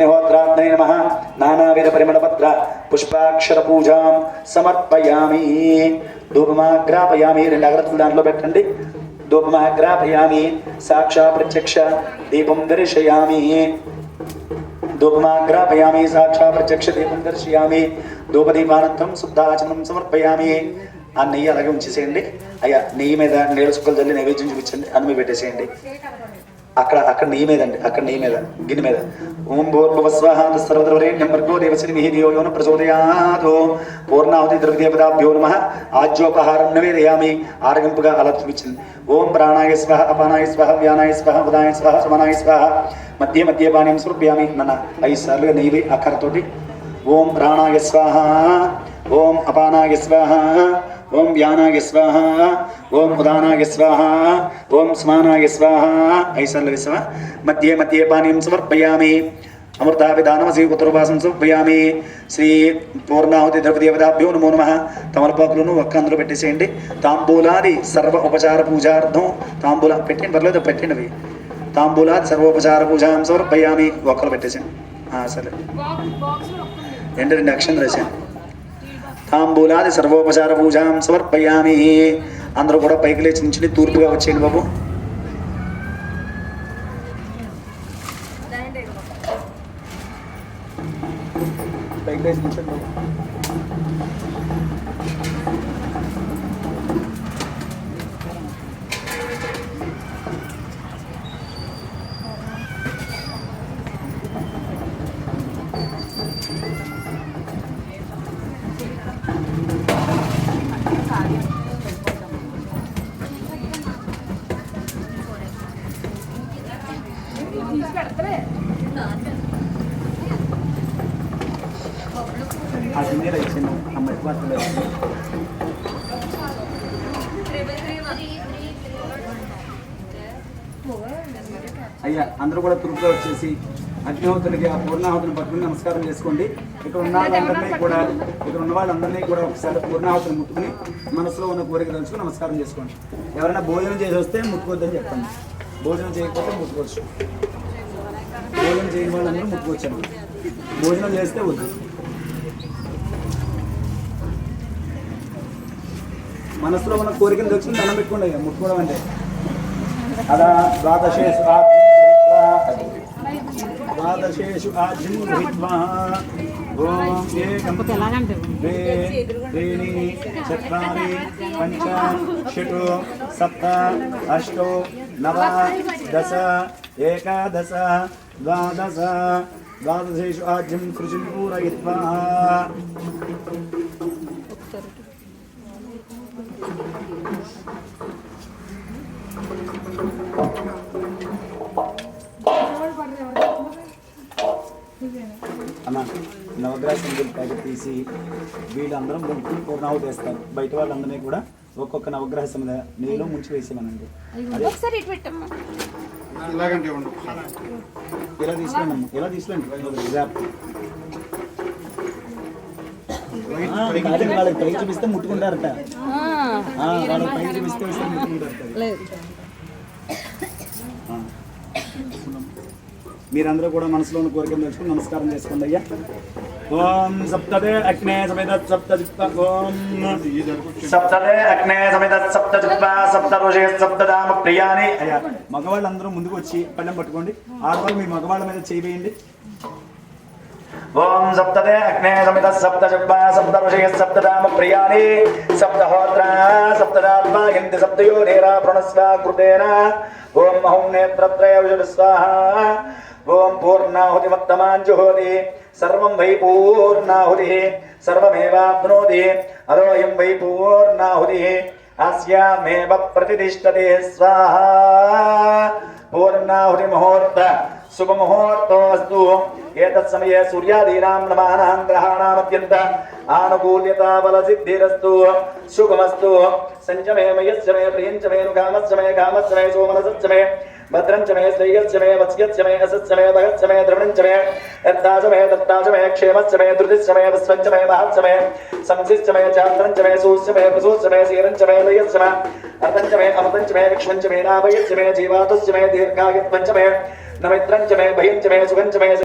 అగ్నిహోత్రాగ్నై నమ. నానావిధ పరిమళపత్ర పుష్పాక్షర పూజాం సమర్పయామి. ధూపమాగ్రాపయామి. రెండు అగరత్తులు దాంట్లో పెట్టండి. ధూపమాగ్రాపయామి. సాక్షా ప్రత్యక్ష దీపం దర్శయామి. ధూపమాగ్రాపయామి. సాక్షా ప్రత్యక్ష దీపం దర్శయామి. ధూపదీపానంతరం శుద్ధాచనం సమర్పయామి. ఆ నెయ్యి అలాగే ఉంచేసేయండి. అయ్యా నెయ్యి మీద నీళ్ళ సుక్కలు చల్లి నైవేద్యం చూపించండి. అన్ని పెట్టేసేయండి. అక్కడ అక్కడ నెయ్యి మీద అండి అక్కడ నెయ్యి మీద గిన్నె మీద. ఓం భూర్భువస్వాహ సర్వద్రవరేణ్యం భర్గో దేవశ్రీ మిహి ధియో యోన ప్రచోదయాదో పూర్ణాహుతి ద్రవ్యదేవతాభ్యో నమ. ఆజ్యోపహారం నివేదయామి. ఆరగింపుగా అలా చూపించింది ఓం ప్రాణాయ స్వహ అపానాయ స్వహ వ్యానాయ స్వహ ఉదాయ స్వహ సమానాయ స్వహ. మధ్య మధ్య బాణ్యం స్మృప్యామి నన్న ఐదు సార్లుగా నెయ్యి అక్కరతోటి ఓం ప్రాణాయ స్వాహ. ఓం అపానాయ స్వాహ. ఓం వ్యానాయ స్వాహ ఓం ఉదానాయ స్వాహ ఓం స్మానాయ స్వాహ. ఐసర్ల విశ్వ. మధ్యే మధ్యే పానీయం సమర్పయామి. అమృతాభిధానమసి ఉత్తరవాసం సమర్పయామి. శ్రీ పూర్ణాహుతి ద్రవ్యదేవతాభ్యో నమో నమ. తమలపాకులను ఒక్క అందులో పెట్టేసేయండి. తాంబూలాది సర్వ ఉపచార పూజార్థం. తాంబూల పెట్టండి పర్లేదు పెట్టండి అవి తాంబూలాది సర్వోపచార పూజాం సమర్పయామి. ఒక్కరు పెట్టేసేయండి. ఆ, సరే. రెండు రెండు అక్షరం రాశాను తాంబూలాది సర్వోపచార పూజాం సమర్పయామి. అందరూ కూడా పైకి లేచి నుంచి తూర్పుగా వచ్చేయండి బాబు. పైకి లేచి ఆ గిన్నెలో ఇచ్చింది అమ్మాయి పాత్రలో అయ్యా అందరూ కూడా తూర్పుగా వచ్చేసి అగ్నిహోత్రులకి ఆ పూర్ణాహుతుని పట్టుకుని నమస్కారం చేసుకోండి. ఇక్కడ ఉన్న వాళ్ళందరినీ కూడా ఇక్కడ ఉన్న వాళ్ళందరినీ కూడా ఒకసారి పూర్ణాహుతిని ముట్టుకుని మనసులో ఉన్న కోరిక తలుచుకుని నమస్కారం చేసుకోండి. ఎవరైనా భోజనం చేసి వస్తే ముట్టుకోవద్దని చెప్పండి భోజనం చేయకపోతే ముట్టుకోవచ్చు. భోజనం చేయని వాళ్ళందరూ ముట్టుకోవచ్చు భోజనం చేస్తే వద్దు. మనసులో ఉన్న కోరికను తెచ్చుకుని దండం పెట్టుకోండి అయ్యా ముట్టుకోవడం అంటే. అలా ద్వాదశేషు ద్వాదశేషు ఓం ఏకం ద్వే పంచ షటు సప్త అష్టో నవ దశ ఏకాదశ ద్వాదశ. ద్వాదశేషు ఆజ్యం కృషిం పూరయిత్వా. అన్న నవగ్రహ సింగిల్ ప్యాకెట్ తీసి వీళ్ళందరం కొనుక్కుని పూర్ణాహుతి వేస్తారు బయట వాళ్ళందరినీ కూడా ఒక్కొక్క నవగ్రహ సమిద నీళ్ళు ముంచి వేసేమనండి ఇలా తీసుకురండి అమ్మ. ఇలా పైకి వాళ్ళకి పై చూపిస్తే ముట్టుకుంటారట వాళ్ళకి పై చూపిస్తే మీరందరూ కూడా మనసులో ఉన్న కోరికలు తెలుసుకుని నమస్కారం చేసుకోండి అయ్యా. ఓం సప్తదే అగ్నే సమేత సప్త ఓం సప్తదే అగ్నే సమేత సప్త సప్త ఋషి సప్తదామ ప్రియాని అయ్యా మగవాళ్ళందరూ ముందుకు వచ్చి పళ్ళెం పట్టుకోండి. ఆడవాళ్ళు మీ మగవాళ్ళ మీద చేయండి ఓం సప్తదే అగ్నే సమిత సప్త జిహ్వా సప్త ఋషయ సప్త దామ ప్రియాని సప్త సప్తహోత్ర సప్తదాత్మ యంతి సప్తయో నేరా ప్రణస్వ కృతేన ఓం అహం నేత్రత్రయ విషుడు స్వాహ. ఓం పూర్ణాహుతిమత్తమాంజుహోతి సర్వం వై పూర్ణాహుతి. సర్వమేవాప్నోతి. అదోయం వై పూర్ణాహుతి. అస్యామేవ ప్రతిష్టతే స్వాహ. పూర్ణాహుతి ముహూర్త శుభముహూర్తోస్తు ఏతత్ సమయే సూర్యాదీనాం నమానాం గ్రహాణామత్యంత ఆనుకూల్యతా బల సిద్ధిరస్తు శుభమస్తు సంచమే మయస్య మే ప్రియంచ మే కామస్య మే కామస్య మే సోమనసస్య మే భద్రం చ మే శ్రేయస్య మే వత్స్యస్య మే అసస్య మే భగస్య మే ద్రవిణంచ మే యత్తాచ మే దత్తాచ మే క్షేమస్య మే ధృతిస్య మే విశ్వంచ మే మహత్స్య మే సంసిస్య మే చాత్రంచ మే సూస్య మే ప్రసూస్య మే శీరంచ మే లయస్య మే అర్థంచ మే అమృతంచ మే విక్ష్మంచ మే నాభయస్య మే జీవాతస్య మే దీర్ఘాయుత్వంచ మే నమిత్రంచ మే భయంచ మే సుఖంచ మే